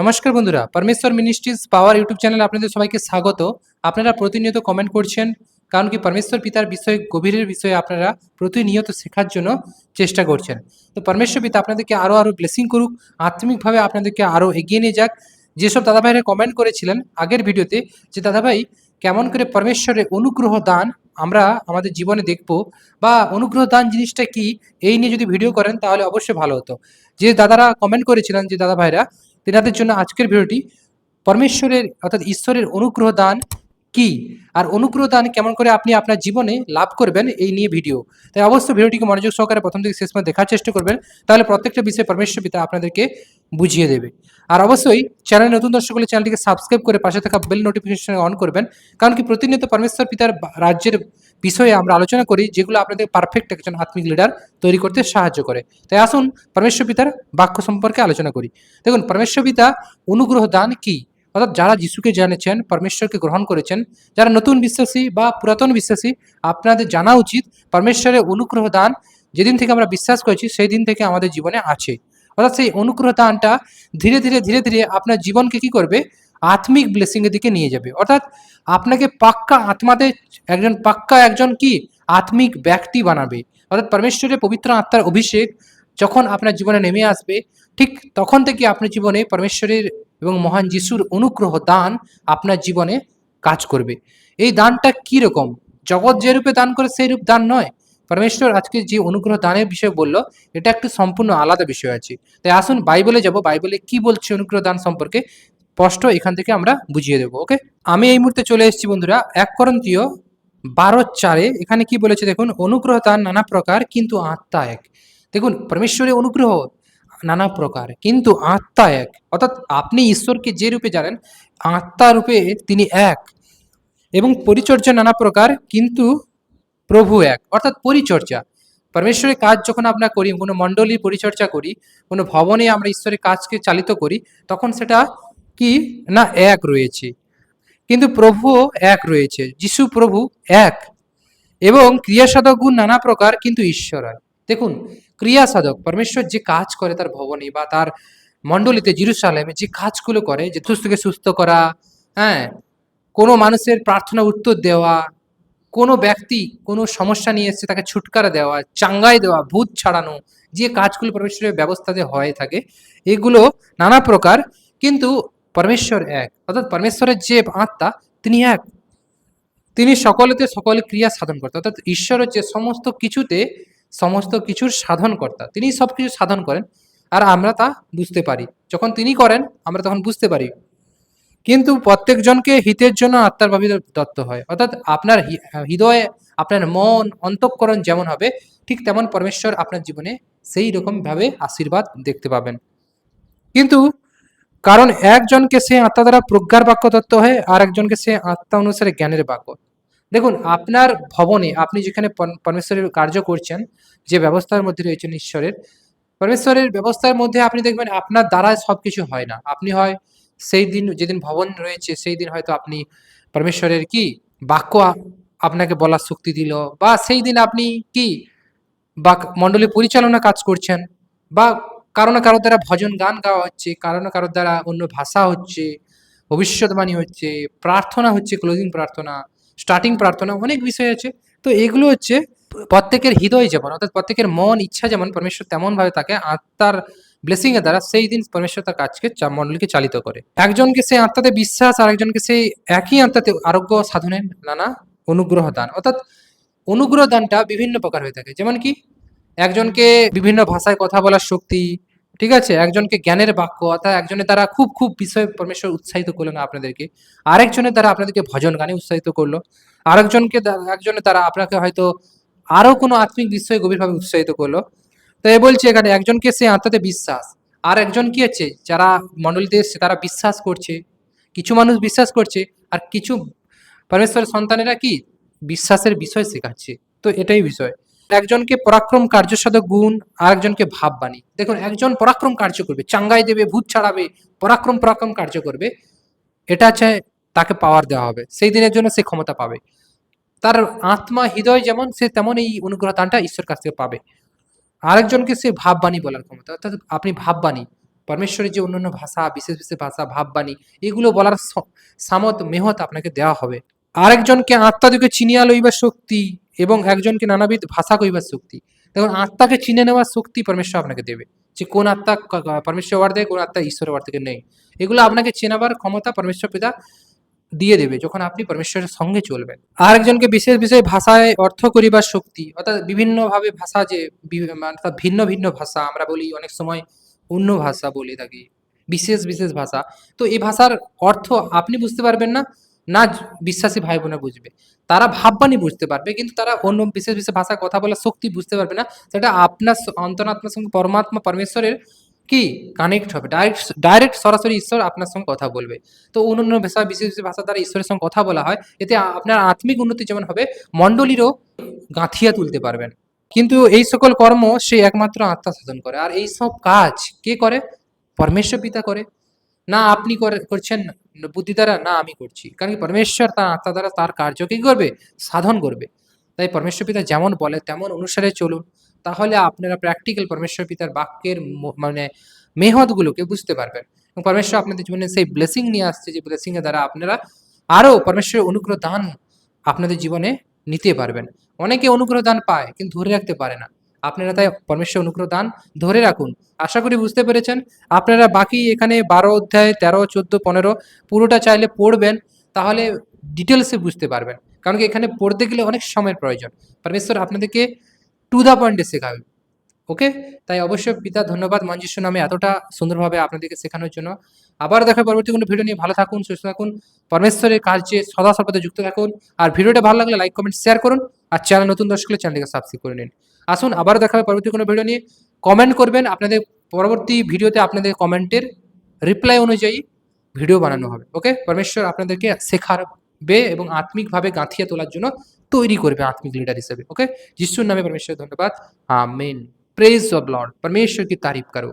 নমস্কার বন্ধুরা পরমেশ্বর মিনিস্ট্রিজ পাওয়ার ইউটিউব চ্যানেলে আপনাদের সবাইকে স্বাগত। আপনারা প্রতিনিয়ত কমেন্ট করছেন, কারণ কি পরমেশ্বর পিতার বিষয়ে, গভীরের বিষয়ে আপনারা প্রতিনিয়ত শেখার জন্য চেষ্টা করছেন। তো পরমেশ্বর পিতা আপনাদেরকে আরও আরও ব্লেসিং করুক, আত্মিকভাবে আপনাদেরকে আরও এগিয়ে নিয়ে যাক। যেসব দাদাভাইরা কমেন্ট করেছিলেন আগের ভিডিওতে, যে দাদাভাই কেমন করে পরমেশ্বরের অনুগ্রহ দান আমরা আমাদের জীবনে দেখব, বা অনুগ্রহ দান জিনিসটা কি, এই নিয়ে যদি ভিডিও করেন তাহলে অবশ্যই ভালো হতো। যে দাদারা কমেন্ট করেছিলেন, যে দাদা ভাইরা তেনাদের জন্য আজকের ভিডিওটি পরমেশ্বরের, অর্থাৎ ঈশ্বরের অনুগ্রহ দান কি? আর অনুগ্রহ দান কেমন করে আপনি আপনার জীবনে লাভ করবেন এই নিয়ে ভিডিও। তাই অবশ্যই ভিডিওটিকে মনোযোগ সহকারে প্রথম থেকে শেষ পর্যন্ত দেখার চেষ্টা করবেন। তাহলে প্রত্যেকটা বিষয়ে পরমেশ্বর পিতা আপনাদেরকে বুঝিয়ে দেবে। আর অবশ্যই চ্যানেল নতুন দর্শক হলে চ্যানেলটিকে সাবস্ক্রাইব করে পাশে থাকা বেল নোটিফিকেশন অন করবেন। কারণ কি প্রতিনিয়ত পরমেশ্বর পিতার রাজ্যের বিষয়ে আমরা আলোচনা করি, যেগুলো আপনাদের পারফেক্ট একজন আত্মিক লিডার তৈরি করতে সাহায্য করে। তাই আসুন পরমেশ্বর পিতার বাক্য সম্পর্কে আলোচনা করি। দেখুন, পরমেশ্বর পিতা অনুগ্রহ দান কি? অর্থাৎ যারা যিশুকে জেনেছেন, পরমেশ্বরকে গ্রহণ করেছেন, যারা নতুন বিশ্বাসী বা পুরাতন বিশ্বাসী, আপনাদের জানা উচিত পরমেশ্বরের অনুগ্রহ দান যেদিন থেকে আমরা বিশ্বাস করেছি, সেই দিন থেকে আমাদের জীবনে আছে। অর্থাৎ সেই অনুগ্রহ দানটা ধীরে ধীরে ধীরে ধীরে আপনার জীবনকে কি করবে? আত্মিক ব্লেসিংয়ের দিকে নিয়ে যাবে। অর্থাৎ আপনাকে পাক্কা আত্মাতে একজন, পাক্কা একজন কি? আত্মিক ব্যক্তি বানাবে। অর্থাৎ পরমেশ্বরের পবিত্র আত্মার অভিষেক যখন আপনার জীবনে নেমে আসবে, ঠিক তখন থেকে আপনার জীবনে পরমেশ্বরের এবং মহান যিশুর অনুগ্রহ দান আপনার জীবনে কাজ করবে। এই দানটা কি রকম জগৎ যে রূপে দান করে সেই রূপ দান নয়। পরমেশ্বর আজকে যে অনুগ্রহ দানের বিষয় বলল, এটা একটু সম্পূর্ণ আলাদা বিষয় আছে। তাই আসুন বাইবেলে যাব, বাইবেলে কি বলছে অনুগ্রহ দান সম্পর্কে স্পষ্ট এখান থেকে আমরা বুঝিয়ে দেবো, ওকে? আমি এই মুহূর্তে চলে এসেছি বন্ধুরা, এক করন্তীয় বারো চারে, এখানে কি বলেছে দেখুন, অনুগ্রহ তার নানা প্রকার, কিন্তু আত্মা এক দেখুন, পরমেশ্বরের অনুগ্রহ নানা প্রকার, কিন্তু আত্মা এক অর্থাৎ আপনি ঈশ্বরকে যে রূপে জানেন, আত্মা রূপে তিনি এক। এবং পরিচর্যা নানা প্রকার, কিন্তু প্রভু এক, অর্থাৎ পরিচর্যা। পরমেশ্বরের কাজ যখন আমরা করি, কোনো মণ্ডলীর পরিচর্যা করি, কোনো ভবনে আমরা ঈশ্বরের কাজকে চালিত করি, তখন সেটা কি? না, এক রয়েছে। কিন্তু প্রভুও এক রয়েছে, যিশু প্রভু এক। এবং ক্রিয়াসাধক গুণ নানা প্রকার, কিন্তু ঈশ্বর হয়। দেখুন, ক্রিয়াসাধক, পরমেশ্বর যে কাজ করে তার ভবনে বা তার মণ্ডলীতে জিরুসালেমে, যে কাজগুলো করে, যে সুস্থকে সুস্থ করা হ্যাঁ কোনো মানুষের প্রার্থনা উত্তর দেওয়া কোনো ব্যক্তি কোনো সমস্যা নিয়ে এসছে, তাকে ছুটকারা দেওয়া, চাঙ্গাই দেওয়া, ভূত ছাড়ানো, যে কাজগুলো পরমেশ্বরের ব্যবস্থাতে হয়ে থাকে, এগুলো নানা প্রকার, কিন্তু পরমেশ্বর এক। অর্থাৎ পরমেশ্বরের যে আত্মা, তিনি এক। তিনি সকলেতে সকল ক্রিয়া সাধন কর্তা। অর্থাৎ ঈশ্বর হচ্ছে সমস্ত কিছুতে সমস্ত কিছুর সাধন কর্তা। তিনি সব কিছু সাধন করেন, আর আমরা তা বুঝতে পারি। যখন তিনি করেন, আমরা তখন বুঝতে পারি। কিন্তু প্রত্যেকজনকে হিতের জন্য আত্মার ভাবে দত্ত হয়। অর্থাৎ আপনার হৃদয়ে আপনার মন, অন্তঃকরণ যেমন হবে, ঠিক তেমন পরমেশ্বর আপনার জীবনে সেই রকম ভাবে আশীর্বাদ দেখতে পাবেন। কিন্তু কারণ একজনকে সে আত্মা দ্বারা প্রজ্ঞার বাক্য দত্ত হয় আর একজনকে সে আত্মা অনুসারে জ্ঞানের বাক্য। দেখুন, আপনার ভবনে আপনি যেখানে পরমেশ্বরের কার্য করছেন, যে ব্যবস্থার মধ্যে রয়েছেন ঈশ্বরের, পরমেশ্বরের ব্যবস্থার মধ্যে আপনি দেখবেন আপনার দ্বারা সবকিছু হয় না। আপনি হয় সেই দিন, যেদিন ভবন রয়েছে, সেই দিন হয়তো আপনি পরমেশ্বরের কি বাক্য আপনাকে বলার শক্তি দিল বা সেই দিন আপনি কি বা মণ্ডলী পরিচালনা কাজ করছেন বা কারও না কারোর দ্বারা ভজন গান গাওয়া হচ্ছে কারও না কারোর দ্বারা অন্য ভাষা হচ্ছে, ভবিষ্যৎবাণী হচ্ছে, প্রার্থনা হচ্ছে, ক্লোজিং প্রার্থনা, স্টার্টিং প্রার্থনা, অনেক বিষয় আছে। তো এগুলো হচ্ছে প্রত্যেকের হৃদয় যেমন, অর্থাৎ প্রত্যেকের মন, ইচ্ছা যেমন, পরমেশ্বর তেমনভাবে তাকে আত্মার ব্লেসিং এর দ্বারা সেই দিন পরমেশ্বর তার কাজকে মণ্ডলীকে চালিত করে। একজনকে সেই আত্মাতে বিশ্বাস আর একজনকে সেই একই আত্মাতে আরোগ্য সাধনের নানা অনুগ্রহ দান। অর্থাৎ অনুগ্রহ দানটা বিভিন্ন প্রকার হয়ে থাকে। যেমন কি, একজনকে বিভিন্ন ভাষায় কথা বলার শক্তি, ঠিক আছে? একজনকে জ্ঞানের বাক্য, অর্থাৎ একজনের দ্বারা খুব খুব বিষয়ে পরমেশ্বর উৎসাহিত করলেন আপনাদেরকে। আরেকজনের দ্বারা আপনাদেরকে ভজন গানে উৎসাহিত করল। আরেকজনকে একজনের দ্বারা আপনাকে হয়তো আরও কোনো আত্মিক বিষয়ে গভীরভাবে উৎসাহিত করল। তো এ বলছে এখানে একজনকে সে আত্মাতে বিশ্বাস, আর একজন কি আছে যারা মণ্ডলীতে এসছে তারা বিশ্বাস করছে, কিছু মানুষ বিশ্বাস করছে, আর কিছু পরমেশ্বরের সন্তানেরা কি বিশ্বাসের বিষয় শেখাচ্ছে। তো এটাই বিষয়। একজনকে পরাক্রম কার্যসাধক গুণ, আর একজনকে ভাববাণী। দেখুন, একজন পরাক্রম কার্য করবে, চাঙ্গাই দেবে, ভূত ছাড়াবে, পরাক্রম পরাক্রম কার্য করবে, এটা হচ্ছে তাকে পাওয়ার দেওয়া হবে, সেই দিনের জন্য সে ক্ষমতা পাবে। তার আত্মা হৃদয় যেমন, সে তেমন এই অনুগ্রহ দানটা ঈশ্বর কাছ থেকে পাবে। আরেকজনকে সে ভাববাণী বলার ক্ষমতা, অর্থাৎ আপনি ভাববাণী, পরমেশ্বরের যে অন্যান্য ভাষা, বিশেষ বিশেষ ভাষা, ভাববাণী, এগুলো বলার সামত মেহত আপনাকে দেওয়া হবে। আরেকজনকে আত্মা দিকে চিনিয়া লইবার শক্তি এবং একজনকে নানাবিধ ভাষা কইবার শক্তি। দেখুন, আত্মাকে চিনে নেওয়ার শক্তি পরমেশ্বর আপনাকে দেবে। যে কোন আত্মা পরমেশ্বর ওয়ার দেয় কোন আত্মা ঈশ্বরের ওয়ার থেকে নেই। এগুলো আপনাকে চেনাবার ক্ষমতা পরমেশ্বর পিতা দিয়ে দেবে যখন আপনি পরমেশ্বরের সঙ্গে চলবেন। আরেকজনকে বিশেষ বিশেষ ভাষায় অর্থ করিবার শক্তি, অর্থাৎ বিভিন্নভাবে ভাষা যে মানে অর্থাৎ ভিন্ন ভিন্ন ভাষা, আমরা বলি অনেক সময় অন্য ভাষা বলে থাকি, বিশেষ বিশেষ ভাষা। তো এই ভাষার অর্থ আপনি বুঝতে পারবেন না না বিশ্বাসী ভাই বোনা বুঝবে। তারা ভাববানি বুঝতে পারবে, কিন্তু তারা অন্য বিশেষ বিশেষ ভাষায় কথা বলার শক্তি বুঝতে পারবে না। সেটা আপনার অন্তরাত্মার সঙ্গে পরমাত্মা, পরমেশ্বরের কি? কানেক্ট হবে। ডাইরেক্ট ডাইরেক্ট সরাসরি ঈশ্বর আপনার সঙ্গে কথা বলবে। তো অন্যান্য ভাষা, বিশেষ বিশেষ ভাষা দ্বারা ঈশ্বরের সঙ্গে কথা বলা হয়। এতে আপনার আত্মিক উন্নতি যেমন হবে, মণ্ডলীরও গাঁথিয়া তুলতে পারবেন। কিন্তু এই সকল কর্ম সে একমাত্র আত্মা সাধন করে। আর এই সব কাজ কে করে? পরমেশ্বর পিতা করে। না আপনি করে, করছেন বুদ্ধি দ্বারা, না আমি করছি। কারণ কি? পরমেশ্বর তার আত্মা দ্বারা তার কার্য কি করবে? সাধন করবে। তাই পরমেশ্বর পিতা যেমন বলে, তেমন অনুসারে চলুন। তাহলে আপনারা প্র্যাকটিক্যাল পরমেশ্বর পিতার বাক্যের মানে মেহতগুলোকে বুঝতে পারবেন। এবং পরমেশ্বর আপনাদের জীবনে সেই ব্লেসিং নিয়ে আসছে যে ব্লেসিং এর দ্বারা আপনারা আরও পরমেশ্বরের অনুগ্রহ দান আপনাদের জীবনে নিতে পারবেন। অনেকে অনুগ্রহ দান পায় কিন্তু ধরে রাখতে পারে না। আপনারা তাই পরমেশ্বর অনুগ্রহ দান ধরে রাখুন। আশা করি বুঝতে পেরেছেন। আপনারা বাকি এখানে বারো অধ্যায় তেরো, চোদ্দ, পনেরো পুরোটা চাইলে পড়বেন। তাহলে ডিটেলসে বুঝতে পারবেন। কারণ কি এখানে পড়তে গেলে অনেক সময়ের প্রয়োজন। পরমেশ্বর আপনাদেরকে টু দ্য পয়েন্টে শেখাবে। ওকে তাই অবশ্যই পিতা, ধন্যবাদ। মঞ্জুস্ব নামে এতটা সুন্দরভাবে আপনাদেরকে শেখানোর জন্য। আবার দেখা পরবর্তী কোনো ভিডিও নিয়ে। ভালো থাকুন, সুস্থ থাকুন। পরমেশ্বরের কাজে সদা সর্বদা যুক্ত থাকুন। আর ভিডিওটা ভালো লাগলে লাইক কমেন্ট শেয়ার করুন। আর চ্যানেল নতুন দর্শক হলে চ্যানেলকে সাবস্ক্রাইব করে নিন। আসুন আবারও দেখা হবে পরবর্তী কোনো ভিডিও নিয়ে। কমেন্ট করবেন। আপনাদের পরবর্তী ভিডিওতে আপনাদের কমেন্টের রিপ্লাই অনুযায়ী ভিডিও বানানো হবে। ওকে পরমেশ্বর আপনাদেরকে বে এবং আত্মিকভাবে গাঁথিয়ে তোলার জন্য তৈরি করবে আত্মিক লিডার হিসেবে ওকে যিশুর নামে পরমেশ্বর ধন্যবাদ মেন প্রেজ অব লর্ড পরমেশ্বর কি তারিফ করো।